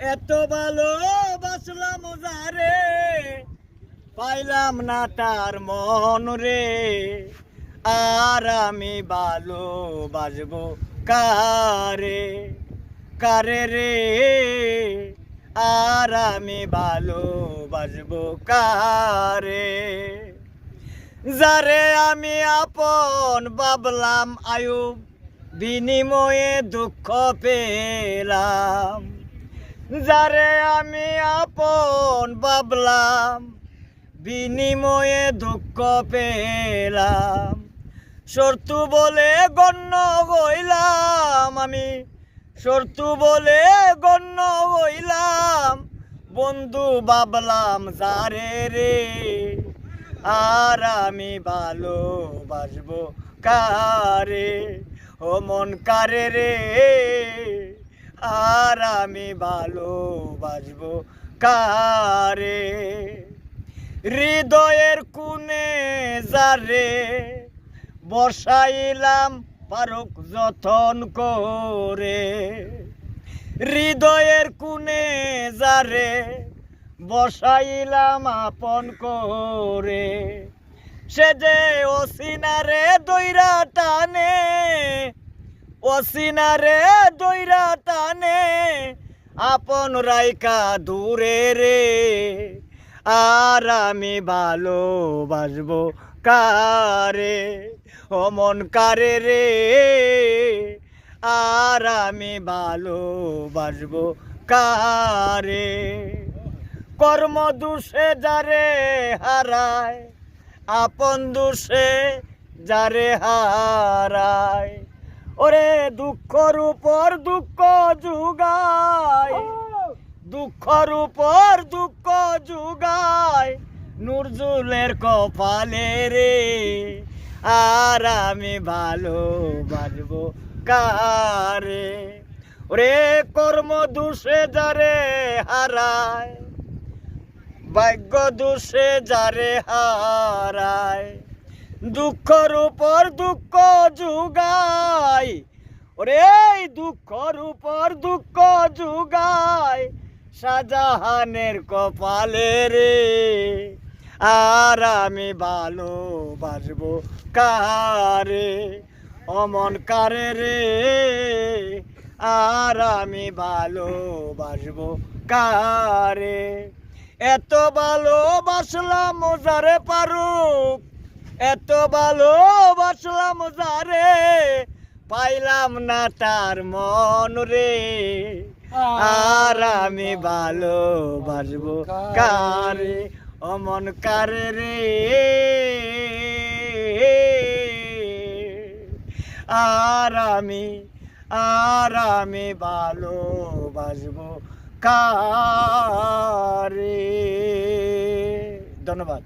এত ভালো বাসলাম যারে, পাইলাম না তার মন রে। আর আমি ভালো বাজবো কারে কারে রে? আর আমি ভালো বাজবো কারে। যারে আমি আপন বাবলাম আয়ুব বিনিময়ে দুঃখ পেলাম। যারে আমি আপন বাবলাম বিনিময়ে দুঃখ পেলাম। শর্তু বলে গণ্য হইলাম আমি, শর্তু বলে গণ্য হইলাম। বন্ধু বাবলাম যারে রে, আর আমি ভালো বাসবো কারে? ও মন কারে রে? আর আমি ভালো বাসবো কারে? হৃদয়ের কুনে যারে বসাইলাম পারুক যতন করে। হৃদয়ের কুনে যারে বসাইলাম আপন করে। সে যে অসিনারে দৈরা টানে অসিনারে দৈরা টানে আপন রাইকা দূরে রে। আর আমি ভালোবাসবো কারে, অমন কারে রে। আর আমি ভালোবাসবো কারে। কর্ম দুষে যারে হারায়, আপন দোষে যারে হারায়। ওরে দুঃখর উপর দুঃখ যুগায়। দুঃখর উপর দুঃখ যুগায়। নুরজুলের কপালে রে, আর আমি ভালো বাজবো কারে? ওরে কর্ম দোষে যারে হারায়, ভাগ্য দোষে যারে হারায়। দুঃখর উপর দুঃখ যুগায় ওরে দুঃখর উপর দুঃখ যুগায় শাহজাহানের কপালে রে। আর আমি ভালো বাসবো কারে অমন কারে রে? আর আমি ভালো বাসবো কারে এত ভালো ভালোবাসলাম যারে পারুক, এত ভালো ভালোবাসলাম যারে পাইলাম না তার মন রে। আর আমি ভালোবাসবো কারে? অমন কারে রে? আর আমি আর আমি ভালোবাসবো কারে? ধন্যবাদ।